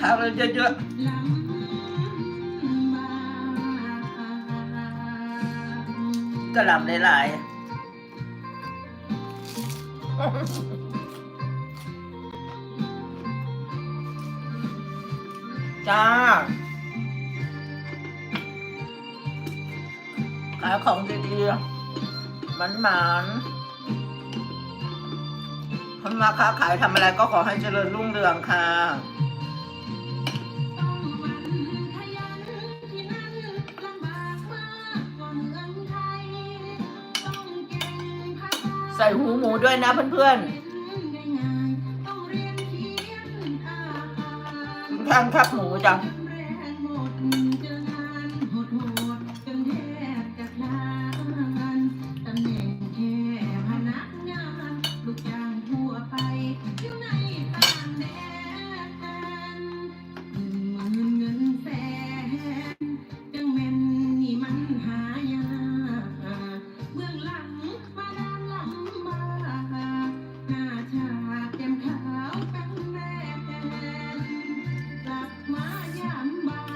ผักเลยเยอะๆกระหล่ำหลายๆจ้าขายของดีๆมันมันทำมาค้าขายทำอะไรก็ขอให้เจริญรุ่งเรืองค่ะ ใส่หูหมูด้วยนะเพื่อนๆแท่งครับหมูจัง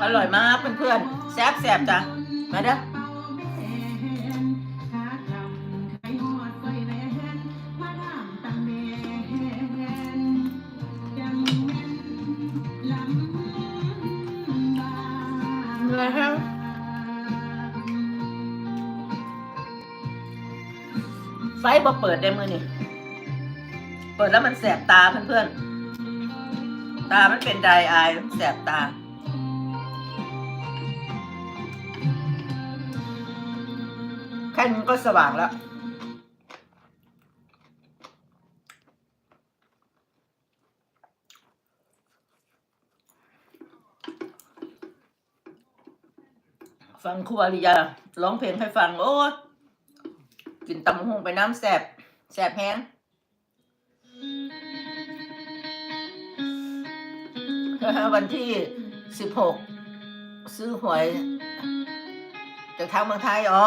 อร่อยมากเพื่อนๆแซ่บแซ่บๆจ้ะ มาเด้อเป่าแม่นขากำไข่ฮอดไฟแหวนมาดามตังแม่นจังแม่นลำบากเหนื่อยแฮะไฟบ่เปิดได้มือนี่เปิดแล้วมันแสบตาเพื่อนๆ ตามันเป็นไดอายมันแสบตา แค่นี้ก็สว่างแล้ว ฟังครูอริยาร้องเพลงให้ฟัง โอ้กินตำหงไปน้ำแสบแสบแห้งวันที่สิบหกซื้อหวยจากทางเมืองไทย อ๋อ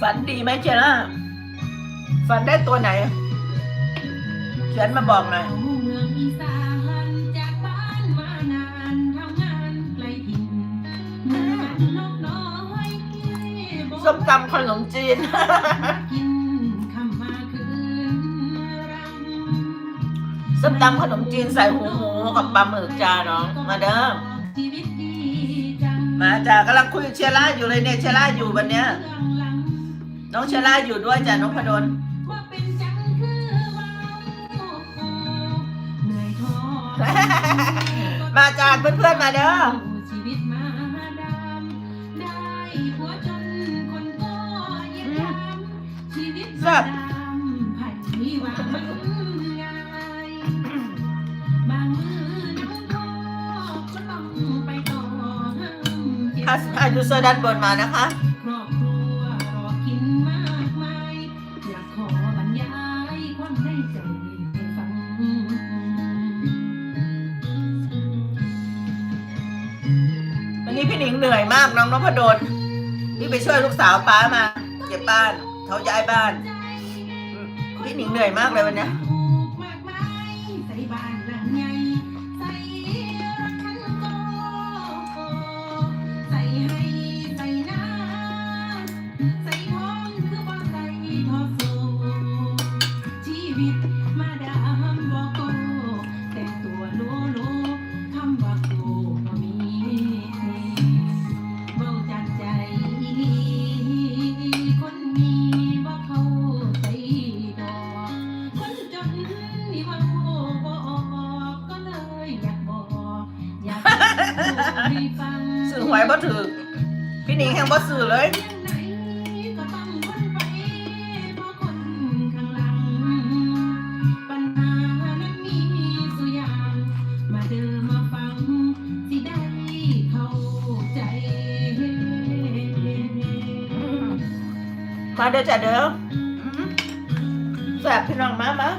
ฝันดีไหมเจล่าฝันได้ตัวไหนเขียนมาบอกหน่อยเมืองอีสานจากบ้านมานานทำงานไกลถิ่นเมื่อนกน้อยบอกส้มตำขนมจีนกินคำมาคืนรังส้มตำขนมจีนใส่หูหมูกับปลาหมึกจ้าน้อง มาเด้อชีวิตดีจังมาจ้ากำลังคุยกับเชล่าอยู่เลยเนี่ยเชล่าอยู่วันเนี้ยเรื่องหลัง น้องเชล่าอยู่ด้วยจ้ะน้องพดลว่าเป็นจังคือว่าเหนื่อยท้อมาจ้าเพื่อนๆมาเด้อชีวิตมาดามได้ผัวจนคนก็เยียดยามชีวิตมาดามไผ่มีหวังง่ายบางมือน้องท้อก็ต้องไปต่อห้ามเจ็บถ้าถ้ายูเซอร์ด้านบนมานะคะ วันนี้พี่หนิงเหนื่อยมากน้องนพดลพี่ไปช่วยลูกสาวป้ามาเก็บบ้านเขาย้ายบ้าน พี่หนิงเหนื่อยมากเลยวันนี้ยถูก อยากให้ฟังสื่อหวยบ่ถือพี่หนิงแห่งบ่สื่อเลยเรื่องไหนก็ต้องทนไปเพราะคนข้างหลังปัญหานั้นมีสุอย่างมาเดินมาฟังสิได้เข้าใจมาเด้อจ้ะเด้ออื้อแสบพี่น้องมามา